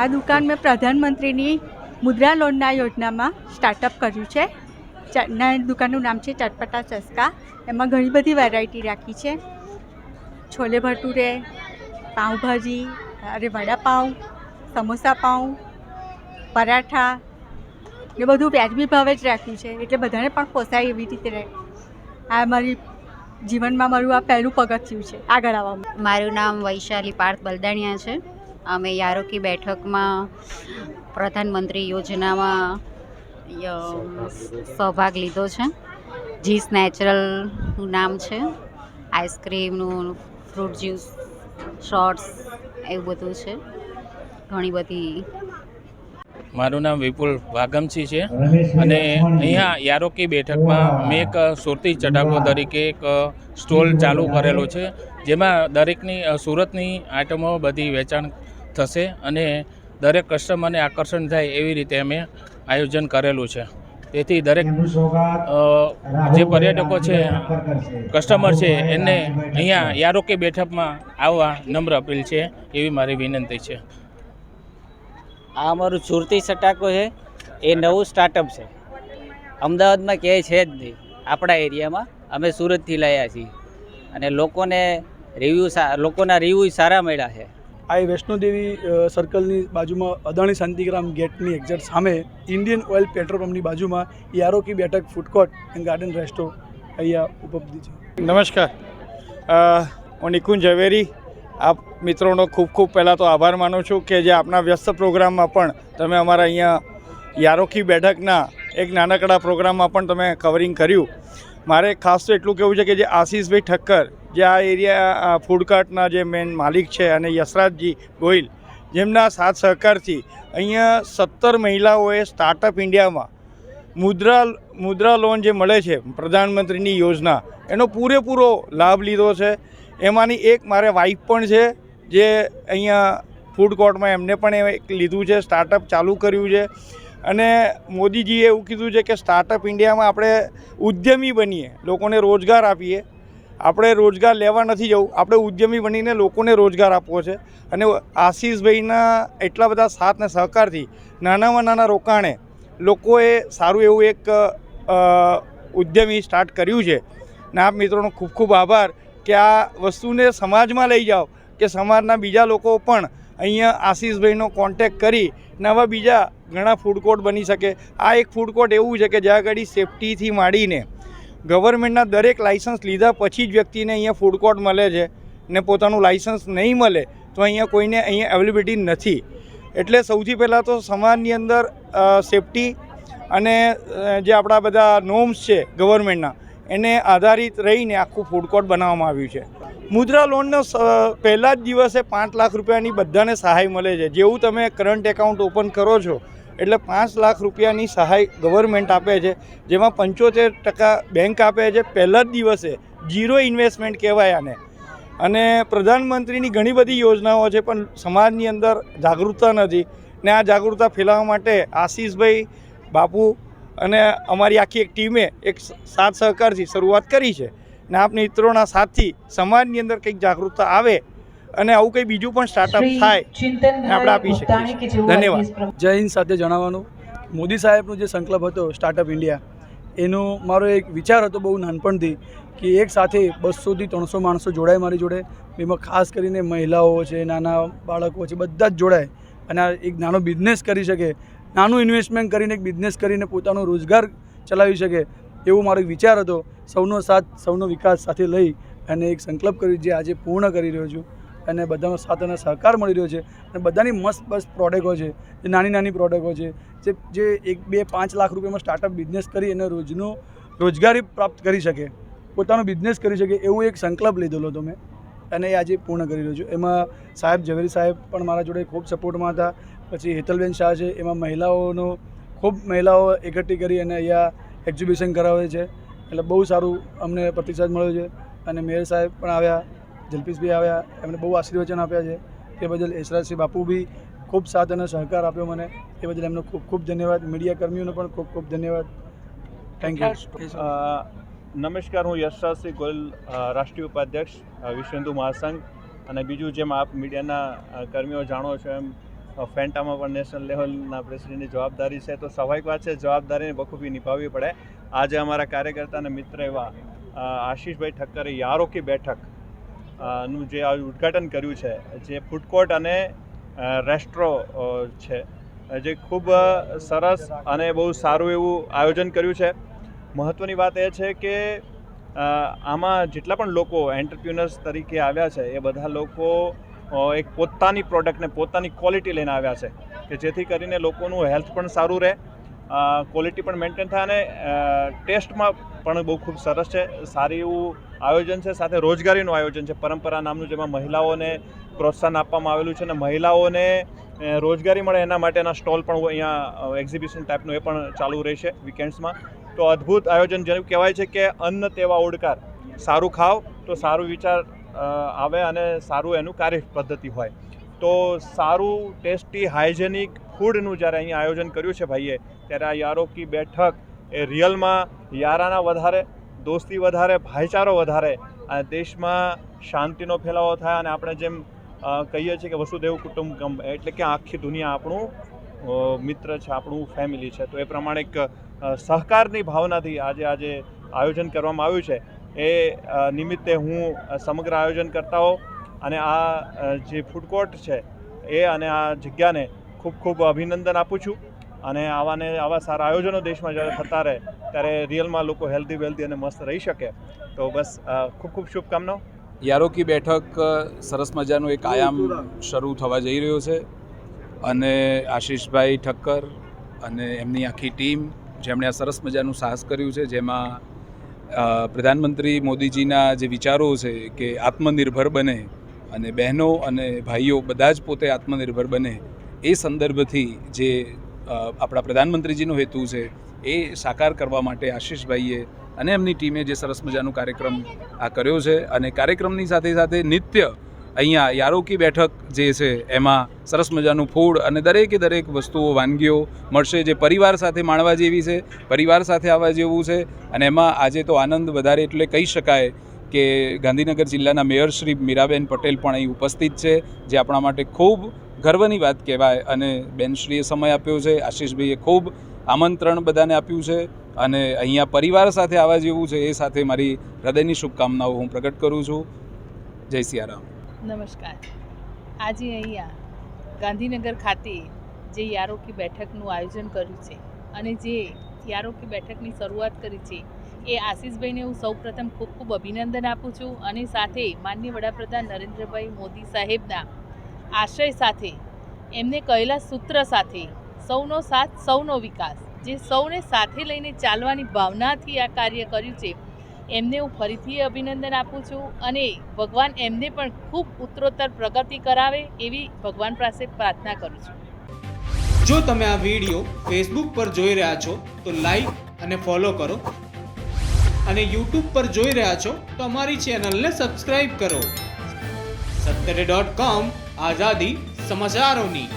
આ દુકાન મેં પ્રધાનમંત્રીની મુદ્રા લોનના યોજનામાં સ્ટાર્ટઅપ કર્યું છે. ના દુકાનનું નામ છે ચટપટા ચસ્કા. એમાં ઘણી બધી વેરાયટી રાખી છે. છોલે ભટુરે, પાઉંભાજી, અરે વડાપાઉં, સમોસા પાઉં, પરાઠા, એ બધું વ્યાજબી ભાવે જ રાખ્યું છે. એટલે બધાને પણ પોસાય એવી રીતે રહે. આ મારી જીવનમાં મારું આ પહેલું પગથિયું છે. આગળ આવવામાં મારું નામ વૈશાલી પાર્થ બલદાણિયા છે. અમે યારોકી બેઠકમાં પ્રધાનમંત્રી યોજનામાં સહભાગ લીધો છે. જીસ નેચરલનું નામ છે. આઈસ્ક્રીમનું ફ્રૂટ જ્યુસ શોર્ટ્સ એવું બધું છે. ઘણી બધી મારું નામ વિપુલ વાગમસી છે. અને અહીંયા યારોકી બેઠકમાં મેં એક સુરતી ચટાકો તરીકે એક સ્ટોલ ચાલુ કરેલો છે. જેમાં દરેકની સુરતની આઇટમો બધી વેચાણ થશે અને દરેક કસ્ટમરને આકર્ષણ થાય એવી રીતે અમે આયોજન કરેલું છે. તેથી દરેક જે પર્યટકો છે કસ્ટમર છે એને અહીંયા યારોકે બેઠકમાં આવવા નમ્ર અપીલ છે એવી મારી વિનંતી છે. આ અમારું સુરતી સટાકો છે એ નવું સ્ટાર્ટઅપ છે. અમદાવાદમાં ક્યાંય છે જ નહીં આપણા એરિયામાં અમે સુરતથી લાવ્યા છીએ. અને લોકોને રિવ્યૂ લોકોના રિવ્યૂ સારા મળ્યા છે. આ વૈષ્ણોદેવી સર્કલની બાજુમાં અદાણી શાંતિગ્રામ ગેટની એક્ઝેક્ટ સામે ઇન્ડિયન ઓઇલ પેટ્રોલ પંપની બાજુમાં યારોકી બેઠક ફૂડકોર્ટ એન્ડ ગાર્ડન રેસ્ટો અહીંયા ઉપલબ્ધ છે. નમસ્કાર. હું નિકુંજ ઝવેરી. આપ મિત્રોનો ખૂબ ખૂબ પહેલાં તો આભાર માનું છું કે જે આપના વ્યસ્ત પ્રોગ્રામમાં પણ તમે અમારા અહીંયા યારોખી બેઠકના એક નાનકડા પ્રોગ્રામમાં પણ તમે કવરિંગ કર્યું. મારે ખાસ તો એટલું કહેવું છે કે જે આશીષભાઈ ઠક્કર જે આ એરિયા ફૂડકાર્ટના જે મેન માલિક છે અને યશરાજજી ગોહિલ, જેમના સાથ સહકારથી અહીંયા સત્તર મહિલાઓએ સ્ટાર્ટઅપ ઇન્ડિયામાં મુદ્રા મુદ્રા લોન જે મળે છે પ્રધાનમંત્રીની યોજના, એનો પૂરેપૂરો લાભ લીધો છે. એમાંની એક મારે વાઈફ પણ છે, જે અહીંયા ફૂડ કોર્ટમાં એમને પણ એ લીધું છે સ્ટાર્ટઅપ ચાલુ કર્યું છે. અને મોદીજીએ એવું કીધું છે કે સ્ટાર્ટઅપ ઇન્ડિયામાં આપણે ઉદ્યમી બનીએ, લોકોને રોજગાર આપીએ. આપણે રોજગાર લેવા નથી જવું. આપણે ઉદ્યમી બનીને લોકોને રોજગાર આપવો છે. અને આશીષભાઈના એટલા બધા સાથ ને સહકારથી નાનામાં નાના રોકાણે લોકોએ સારું એવું એક ઉદ્યમી સ્ટાર્ટ કર્યું છે. ને આપ મિત્રોનો ખૂબ ખૂબ આભાર કે આ વસ્તુને સમાજમાં લઈ જાઓ, કે સમાજના બીજા લોકો પણ અહીંયા આશીષભાઈનો કોન્ટેક કરી નવા બીજા ઘણા ફૂડ કોર્ટ બની શકે. આ એક ફૂડ કોર્ટ એવું છે કે જ્યાં આગળ સેફટીથી માંડીને ગવર્મેન્ટના દરેક લાઇસન્સ લીધા પછી જ વ્યક્તિને અહીંયા ફૂડ કોર્ટ મળે છે ને પોતાનું લાઇસન્સ નહીં મળે તો અહીંયા કોઈને અહીંયા અવેલેબિલિટી નથી. એટલે સૌથી પહેલાં તો સમાજની અંદર સેફટી અને જે આપણા બધા નોર્મ્સ છે ગવર્મેન્ટના, એને આધારિત રહીને આખું ફૂડ કોર્ટ બનાવવામાં આવ્યું છે. મુદ્રા લોનનો પહેલા જ દિવસે પાંચ લાખ રૂપિયાની બધાને સહાય મળે છે. જેવું તમે કરંટ એકાઉન્ટ ઓપન કરો છો એટલે પાંચ લાખ રૂપિયાની સહાય ગવર્મેન્ટ આપે છે, જેમાં પંચોતેર ટકા બેંક આપે છે, પહેલા જ દિવસે જીરો ઇન્વેસ્ટમેન્ટ કહેવાય આને. અને પ્રધાનમંત્રીની ઘણી બધી યોજનાઓ છે, પણ સમાજની અંદર જાગૃતતા નથી. ને આ જાગૃતતા ફેલાવવા માટે આશીષભાઈ બાપુ અને અમારી આખી એક ટીમે એક સાથ સહકારથી શરૂઆત કરી છે. ને આપ મિત્રોના સાથથી સમાજની અંદર કંઈક જાગૃતતા આવે અને આવું કંઈ બીજું પણ સ્ટાર્ટઅપ થાય આપણે આપી શકીએ ધન્યવાદ. જય હિન્દ સાથે જણાવવાનું. મોદી સાહેબનો જે સંકલ્પ હતો સ્ટાર્ટઅપ ઇન્ડિયા એનો મારો એક વિચાર હતો બહુ નાનપણથી કે એક સાથે બસોથી ત્રણસો માણસો જોડાય મારી જોડે. એમાં ખાસ કરીને મહિલાઓ છે નાના બાળકો છે બધા જ જોડાય. અને આ એક નાનો બિઝનેસ કરી શકે નાનું ઇન્વેસ્ટમેન્ટ કરીને એક બિઝનેસ કરીને પોતાનો રોજગાર ચલાવી શકે એવો મારો એક વિચાર હતો. સૌનો સાથ સૌનો વિકાસ સાથે લઈ અને એક સંકલ્પ કર્યો જે આજે પૂર્ણ કરી રહ્યો છું. અને બધાનો સાથ અને સહકાર મળી રહ્યો છે અને બધાની મસ્ત મસ્ત પ્રોડક્ટો છે, જે નાની નાની પ્રોડક્ટો છે, જે જે એક બે પાંચ લાખ રૂપિયામાં સ્ટાર્ટઅપ બિઝનેસ કરી અને રોજનું રોજગારી પ્રાપ્ત કરી શકે. પોતાનો બિઝનેસ કરી શકે એવું એક સંકલ્પ લીધેલો હતો મેં અને એ આજે પૂર્ણ કરી રહ્યો છું. એમાં સાહેબ ઝવેરી સાહેબ પણ મારા જોડે ખૂબ સપોર્ટમાં હતા. પછી હેતલબેન શાહ છે, એમાં મહિલાઓનો ખૂબ મહિલાઓ એકઠી કરી અને અહીંયા એક્ઝિબિશન કરાવે છે. એટલે બહુ સારું અમને પ્રતિસાદ મળ્યો છે અને મેયર સાહેબ પણ આવ્યા. જલ્પીસભાઈ આવ્યા એમને બહુ આશીર્વચન આપ્યા છે. તે બદલ યશરાજસિંહ બાપુ બી ખૂબ સાથ અને સહકાર આપ્યો મને. એ બદલ એમનો ખૂબ ખૂબ ધન્યવાદ. મીડિયા કર્મીઓનો પણ ખૂબ ખૂબ ધન્યવાદ. થેન્ક યુ નમસ્કાર હું યશરાજસિંહ ગોયલ રાષ્ટ્રીય ઉપાધ્યક્ષ વિશ્વ હિન્દુ મહાસંઘ અને બીજું જેમ આપ મીડિયાના કર્મીઓ જાણો છો એમ ફેન્ટામાં પણ નેશનલ લેવલના પ્રેસિડેન્ટની જવાબદારી છે. તો સ્વાભાવિક વાત છે જવાબદારીને બખૂબી નિભાવવી પડે. આજે અમારા કાર્યકર્તા અને મિત્ર એવા આશીષભાઈ ઠક્કરે યારોકી બેઠક અ, નું જે આ ઉદ્ઘાટન કર્યું છે, જે ફૂડ કોર્ટ અને રેસ્ટ્રો છે, જે ખૂબ સરસ અને બહુ સારું એવું આયોજન કર્યું છે. મહત્ત્વની વાત એ છે કે આમાં જેટલા પણ લોકો એન્ટરપ્રિનર્સ તરીકે આવ્યા છે, એ બધા લોકો એક પોતાની પ્રોડક્ટને પોતાની ક્વોલિટી લઈને આવ્યા છે, કે જેથી કરીને લોકોનું હેલ્થ પણ સારું રહે. ક્વોલિટી પણ મેન્ટેન થાય અને ટેસ્ટમાં પણ બહુ ખૂબ સરસ છે. સારી એવું આયોજન છે, સાથે રોજગારીનું આયોજન છે. પરંપરા નામનું જેમાં મહિલાઓને પ્રોત્સાહન આપવામાં આવેલું છે અને મહિલાઓને રોજગારી મળે એના માટેના સ્ટોલ પણ અહીંયા એક્ઝિબિશન ટાઈપનું એ પણ ચાલુ રહેશે વીકેન્ડ્સમાં તો અદ્ભુત આયોજન જેનું કહેવાય છે કે અન્ન તેવા ઓડકાર સારું ખાવ તો સારું વિચાર આવે અને સારું એનું કાર્ય પદ્ધતિ હોય. તો સારું, ટેસ્ટી હાઇજેનિક ફૂડનું જ્યારે અહીંયા આયોજન કર્યું છે ભાઈએ ત્યારે આ યારોકી બેઠક એ રિયલમાં યારાના વધારે, દોસ્તી વધારે, ભાઈચારો વધારે અને દેશમાં શાંતિનો ફેલાવો થાય અને આપણે જેમ કહીએ છીએ કે વસુદેવ કુટુંબકમ એટલે કે આખી દુનિયા આપણું મિત્ર છે, આપણું ફેમિલી છે. તો એ પ્રમાણે એક સહકારની ભાવનાથી આજે આજે આયોજન કરવામાં આવ્યું છે. એ નિમિત્તે હું સમગ્ર આયોજન કરતાઓ અને આ જે ફૂડ કોર્ટ છે એ અને આ જગ્યાને ખૂબ ખૂબ અભિનંદન આપું છું. અને આવાને આવા સારા આયોજનો દેશમાં જ્યારે થતા રહે, ત્યારે રિયલમાં લોકો હેલ્ધી વેલ્ધી અને મસ્ત રહી શકે. તો બસ ખૂબ ખૂબ શુભકામનાઓ. યારોકી બેઠક સરસ મજાનું એક આયામ શરૂ થવા જઈ રહ્યો છે. અને આશીષભાઈ ઠક્કર અને એમની આખી ટીમ, જેમણે આ સરસ મજાનું સાહસ કર્યું છે, જેમાં પ્રધાનમંત્રી મોદીજીના જે વિચારો છે કે આત્મનિર્ભર બને અને બહેનો અને ભાઈઓ બધા જ પોતે આત્મનિર્ભર બને, એ સંદર્ભથી જે આપણા પ્રધાનમંત્રીજીનો હેતુ છે એ સાકાર કરવા માટે આશીષભાઈએ અને એમની ટીમે જે સરસ મજાનો કાર્યક્રમ આ કર્યો છે અને કાર્યક્રમની સાથે સાથે નિત્ય અહીંયા યારોકી બેઠક જે છે એમાં સરસ મજાનું ફૂડ અને દરેકે દરેક વસ્તુઓ વાનગીઓ મળશે, જે પરિવાર સાથે માણવા જેવી છે, પરિવાર સાથે આવવા જેવું છે અને એમાં આજે તો આનંદ વધારે એટલે કહી શકાય કે ગાંધીનગર જિલ્લાના મેયર શ્રી મીરાબેન પટેલ પણ અહીં ઉપસ્થિત છે, જે આપણા માટે ખૂબ ગર્વની વાત કહેવાય અને બેનશ્રીએ સમય આપ્યો છે, આશીષભાઈએ ખૂબ આમંત્રણ બધાને આપ્યું છે અને અહીંયા પરિવાર સાથે આવવા જેવું છે એ સાથે મારી હૃદયની શુભકામનાઓ હું પ્રગટ કરું છું. જય સિયારામ. નમસ્કાર. આજે અહીંયા ગાંધીનગર ખાતે જે યારોકી બેઠકનું આયોજન કર્યું છે અને જે યારોકી બેઠકની શરૂઆત કરી છે એ આશીષભાઈને હું સૌપ્રથમ ખૂબ ખૂબ અભિનંદન આપું છું અને સાથે માન્ય વડાપ્રધાન નરેન્દ્રભાઈ મોદી સાહેબના આશય સાથે, એમને કહેલા સૂત્ર સાથે, સૌનો સાથ, સૌનો વિકાસ. જે સૌને સાથે લઈને ચાલવાની ભાવનાથી આ કાર્ય કર્યું છે, એમને હું ફરીથી અભિનંદન આપું છું અને ભગવાન એમને પણ ખૂબ ઉત્તરોત્તર પ્રગતિ કરાવે એવી ભગવાન પાસે પ્રાર્થના કરું છું. જો તમે આ વીડિયો ફેસબુક પર જોઈ રહ્યા છો, તો લાઈક અને ફોલો કરો. અને યુટ્યુબ પર જોઈ રહ્યા છો, તો અમારી ચેનલને સબસ્ક્રાઈબ કરો. સત્તરે ડોટ કોમ આઝાદી સમાચારોની